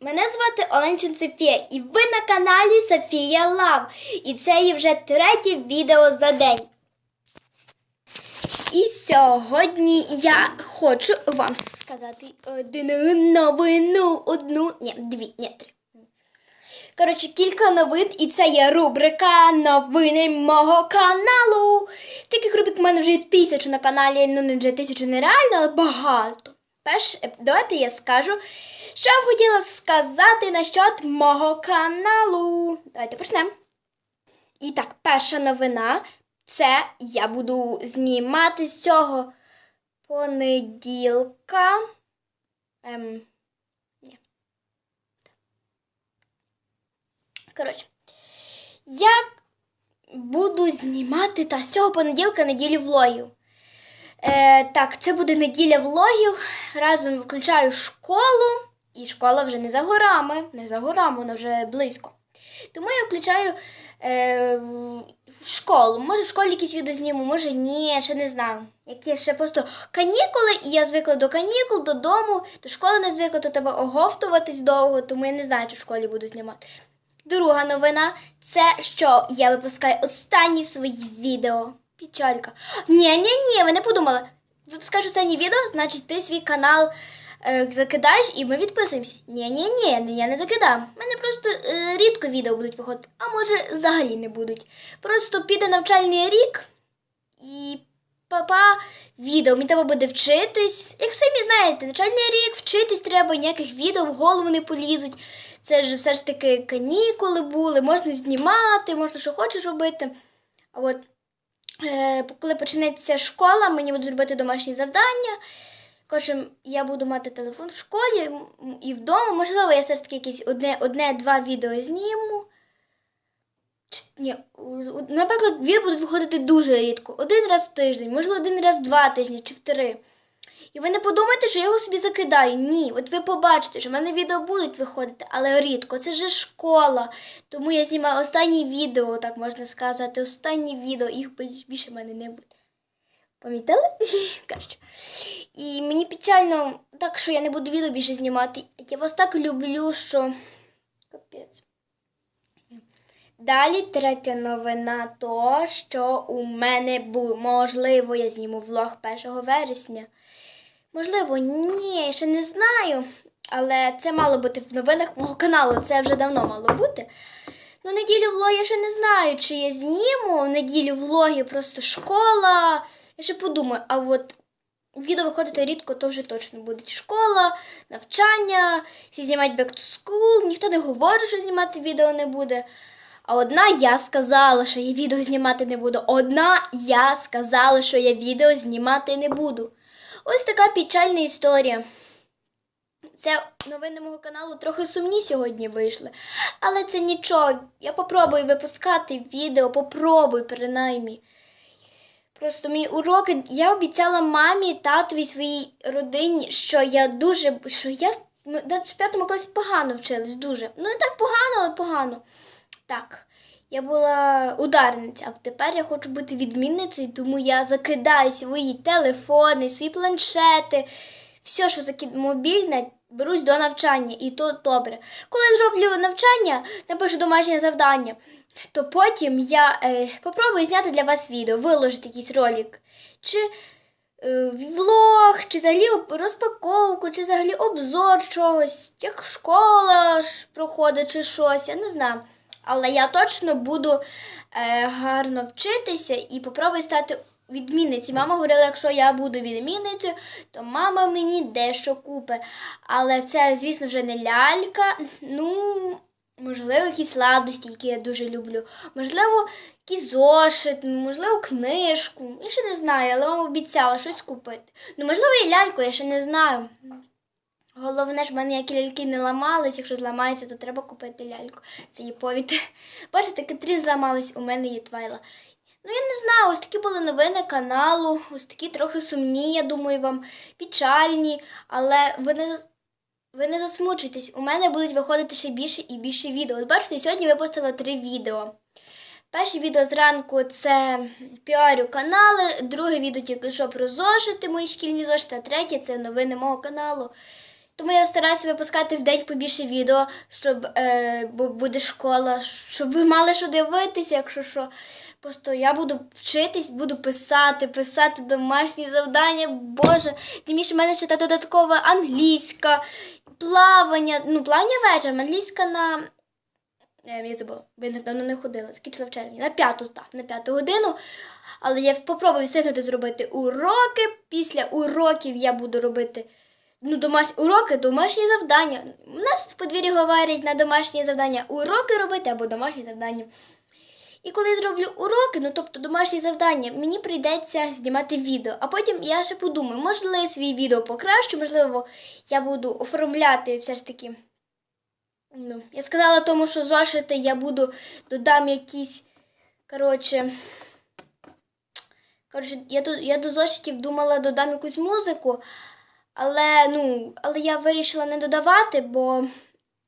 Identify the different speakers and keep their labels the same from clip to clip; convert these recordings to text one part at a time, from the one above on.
Speaker 1: Мене звати Оленчин Софія, і ви на каналі Софія Лав. І це є вже третє відео за день. І сьогодні я хочу вам сказати одну новину, одну, ні, дві, ні, три. Коротше, кілька новин, і це є рубрика Новини мого каналу. Таких рубрик в мене вже є тисячу на каналі, ну не вже тисячу нереально, але багато. Перш, давайте я скажу, що я вам хотіла сказати насчет мого каналу. Давайте почнемо. І так, перша новина це я буду знімати з цього понеділка. Ем, ні. Коротше, я буду знімати та з цього понеділка неділі влогів. Е, так, це буде неділя влогів. Разом включаю школу, і школа вже не за горами, не за горами, вона вже близько. Тому я включаю е, в, школу. Може, в школі якісь відео зніму, може ні, ще не знаю. Які ще просто канікули, і я звикла до канікул, додому, до школи не звикла, то треба оговтуватись довго, тому я не знаю, чи в школі буду знімати. Друга новина це що я випускаю останні свої відео. Печалька. Ні, ні, ні, ви не подумали. Випускаєш останні відео, значить ти свій канал е, закидаєш і ми відписуємося. Ні, ні, ні, я не закидам. У мене просто е, рідко відео будуть виходити, а може взагалі не будуть. Просто піде навчальний рік і папа відео. Мені треба буде вчитись. Як самі знаєте, навчальний рік вчитись треба, ніяких відео в голову не полізуть. Це ж все ж таки канікули були, можна знімати, можна що хочеш робити. А от е, коли почнеться школа, мені будуть робити домашні завдання. Кожен я буду мати телефон в школі і вдома. Можливо, я все ж таки одне, одне-два відео зніму. Чи- Ні, наприклад, відео будуть виходити дуже рідко. Один раз в тиждень, можливо, один раз в два тижні чи в три. І ви не подумайте, що я його собі закидаю. Ні, от ви побачите, що в мене відео будуть виходити, але рідко. Це ж школа. Тому я знімаю останні відео, так можна сказати. Останні відео, їх більше в мене не буде. Пам'ятали? І мені печально, так що я не буду відео більше знімати. Я вас так люблю, що. Далі третя новина то, що у мене був, можливо, я зніму влог 1 вересня. Можливо, ні, я ще не знаю. Але це мало бути в новинах мого каналу, це вже давно мало бути. Ну, неділю влог я ще не знаю, чи я зніму. Неділю влоги просто школа. Я ще подумаю, а от відео виходити рідко, то вже точно буде школа, навчання, всі знімають back to school, ніхто не говорить, що знімати відео не буде. А одна я сказала, що я відео знімати не буду. Одна я сказала, що я відео знімати не буду. Ось така печальна історія. Це новини мого каналу трохи сумні сьогодні вийшли. Але це нічого. Я попробую випускати відео, попробую принаймні. Просто мені уроки, я обіцяла мамі, татові, своїй родині, що я дуже, що я в п'ятому класі погано вчилась, дуже. Ну не так погано, але погано. Так, я була ударниця, а тепер я хочу бути відмінницею, тому я закидаю свої телефони, свої планшети, все, що закид... мобільне, берусь до навчання, і то добре. Коли зроблю навчання, напишу домашнє завдання, то потім я е, попробую зняти для вас відео, виложити якийсь ролик. Чи е, влог, чи взагалі розпаковку, чи взагалі обзор чогось, як школа проходить, чи щось, я не знаю. Але я точно буду е, гарно вчитися і попробую стати відмінницею. Мама говорила, якщо я буду відмінницею, то мама мені дещо купить. Але це, звісно, вже не лялька. Ну, можливо, якісь сладості, які я дуже люблю. Можливо, якийсь зошит, можливо, книжку. Я ще не знаю, але мама обіцяла щось купити. Ну, можливо, і ляльку, я ще не знаю. Головне ж в мене які ляльки не ламались, якщо зламаються, то треба купити ляльку. Це є повід. Бачите, Катрін зламались, у мене є твайла. Ну, я не знаю, ось такі були новини каналу, ось такі трохи сумні, я думаю, вам печальні, але ви не, ви не засмучуйтесь, у мене будуть виходити ще більше і більше відео. От бачите, сьогодні випустила три відео. Перше відео зранку це піарю канали, друге відео тільки що про зошити, мої шкільні зошити, а третє це новини мого каналу. Тому я стараюся випускати в день побільше відео, щоб е, буде школа, щоб ви мали що дивитися, якщо що. Просто я буду вчитись, буду писати, писати домашні завдання. Боже, тим більше в мене ще та додаткова англійська, плавання, ну, плавання вечором, англійська на. Е, я забула, бо я давно не ходила, скінчила в червні. На п'яту став, на п'яту годину. Але я попробую встигнути зробити уроки. Після уроків я буду робити ну, домаш... уроки, домашні завдання. У нас в подвір'ї говорять на домашні завдання уроки робити або домашні завдання. І коли я зроблю уроки, ну тобто домашні завдання, мені прийдеться знімати відео. А потім я ще подумаю, можливо, я свій відео покращу, можливо, я буду оформляти все ж таки. Ну, я сказала тому, що зошити я буду додам якісь. Коротше. Коротше, я до, я до зошитів думала додам якусь музику, але, ну, але я вирішила не додавати, бо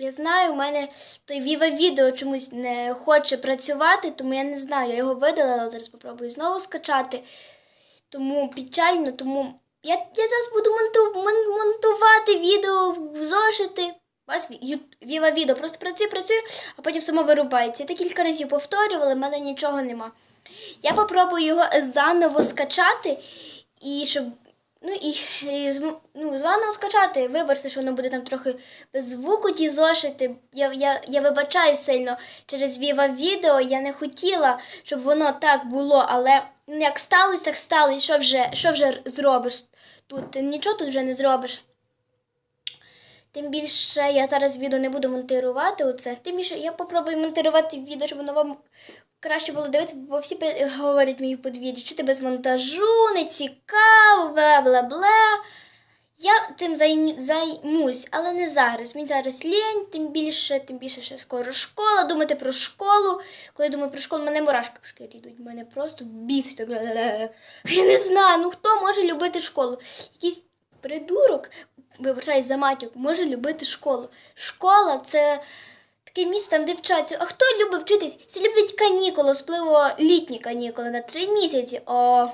Speaker 1: я знаю, у мене той Viva відео чомусь не хоче працювати, тому я не знаю, я його видалила, зараз спробую знову скачати. Тому печально, тому я, я зараз буду монту, мон- монтувати відео в зошити. У вас Viva відео просто працює, працює, а потім само вирубається. Я так кілька разів повторювала, в мене нічого нема. Я попробую його заново скачати і щоб. Ну і, і ну, заново скачати. Вибачте, що воно буде там трохи без звуку ті зошити. Я, я, я вибачаю сильно через Viva відео. Я не хотіла, щоб воно так було, але як сталося, так сталося. Що вже, що вже зробиш тут? Нічого тут вже не зробиш. Тим більше я зараз відео не буду монтувати оце. Тим більше я попробую монтувати відео, щоб воно вам краще було дивитися, бо всі говорять мені в подвір'ї, що ти без монтажу, не цікаво, бла бла бла. Я цим займусь, але не зараз. Мені зараз лінь, тим більше, тим більше ще скоро школа. Думати про школу. Коли я думаю про школу, мене мурашки по шкірі йдуть. Мене просто бісить. Так. Я не знаю, ну хто може любити школу? Якийсь придурок, вибачаюсь за матюк, може любити школу. Школа це таке місце, там, де вчаться. А хто любить вчитись? Всі люблять канікули, особливо літні канікули на три місяці. О,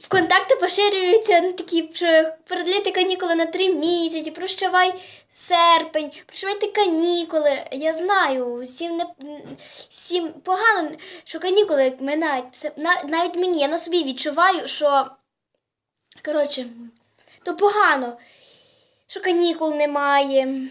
Speaker 1: ВКонтакті поширюються ну, такі що передліти канікули на три місяці, прощавай серпень, прощавайте канікули. Я знаю, всім не всім погано, що канікули минають. Навіть мені, я на собі відчуваю, що коротше, то погано, що канікул немає.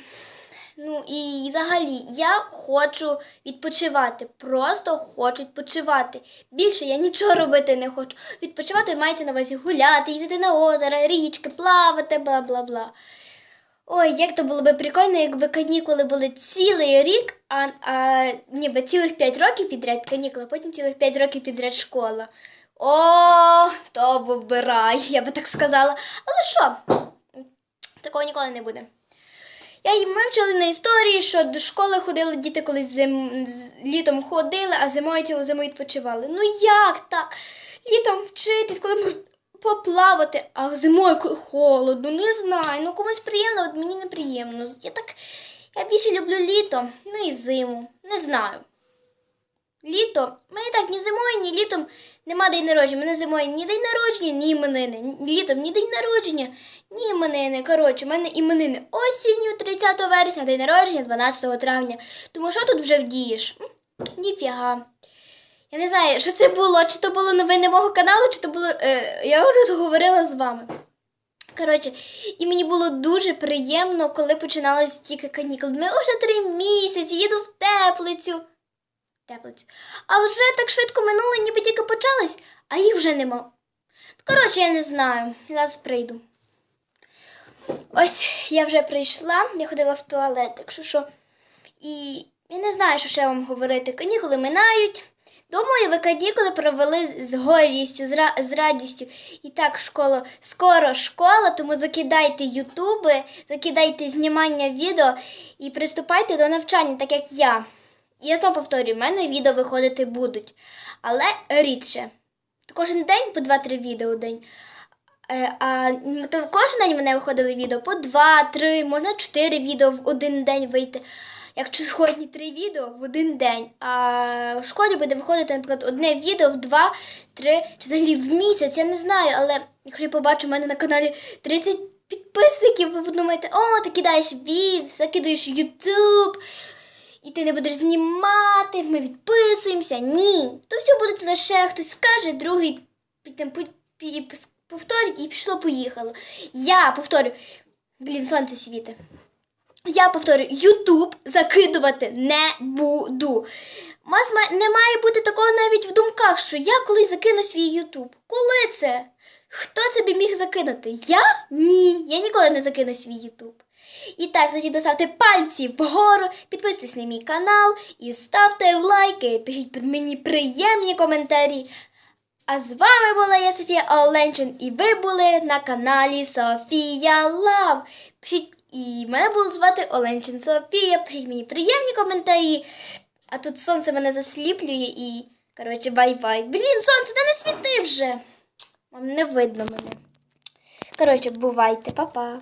Speaker 1: Ну і взагалі я хочу відпочивати. Просто хочу відпочивати. Більше я нічого робити не хочу. Відпочивати мається на увазі гуляти, їздити на озеро, річки, плавати, бла бла бла. Ой, як то було би прикольно, якби канікули були цілий рік, а, а ніби цілих 5 років підряд канікули, а потім цілих 5 років підряд школа. О, то б обирай, я би так сказала. Але що? Такого ніколи не буде. Я і ми вчили на історії, що до школи ходили діти колись зим... літом ходили, а зимою цілу зиму відпочивали. Ну як так? Літом вчитись, коли можна поплавати, а зимою холодно, не знаю. Ну комусь приємно, от мені неприємно. Я так я більше люблю літо, ну і зиму. Не знаю. Літо. Мені так ні зимою, ні літом нема день народження. Мене зимою ні день народження, ні іменини. Літом ні день народження, ні іменини. Коротше, в мене іменини осінню 30 вересня, день народження 12 травня. Тому що тут вже вдієш? Ніфіга. Я не знаю, що це було, чи то було новини мого каналу, чи то було. Е, я розговорила з вами. Коротше, і мені було дуже приємно, коли починалися тільки канікули. Ми вже три місяці, їду в теплицю. Теплицю. А вже так швидко минуло, ніби тільки почались, а їх вже нема. Коротше, я не знаю. Зараз прийду. Ось я вже прийшла, я ходила в туалет, якщо що. І я не знаю, що ще вам говорити. Канікули минають. Думаю, ви канікули провели з гордістю, з радістю. І так, школа, скоро школа, тому закидайте ютуби, закидайте знімання відео і приступайте до навчання, так як я. Я знову повторюю, в мене відео виходити будуть, але рідше. Кожен день по 2-3 відео в день. Е, А кожен день мене виходили відео по 2-3, можна 4 відео в один день вийти. Якщо сьогодні 3 відео в один день, а в школі буде виходити, наприклад, одне відео в 2, 3 чи взагалі в місяць, я не знаю, але якщо я побачу в мене на каналі 30 підписників, ви подумаєте, о, ти кидаєш від, закидуєш Ютуб, і ти не будеш знімати, ми відписуємося. Ні. То все буде лише хтось скаже, другий підем повторить і пішло, поїхало. Я повторю, блін, сонце світе. Я повторю, Ютуб закидувати не буду. У вас не має бути такого навіть в думках, що я колись закину свій Ютуб. Коли це? Хто це би міг закинути? Я? Ні, я ніколи не закину свій Ютуб. І так, тоді доставте пальці вгору, підписуйтесь на мій канал і ставте лайки, пишіть мені приємні коментарі. А з вами була я Софія Оленчин, і ви були на каналі Софія Лав. І мене було звати Оленчин Софія. Пишіть мені приємні коментарі. А тут сонце мене засліплює і. Коротше, бай-бай. Блін, сонце, та не світи вже. Вам не видно мене. Коротше, бувайте, па-па.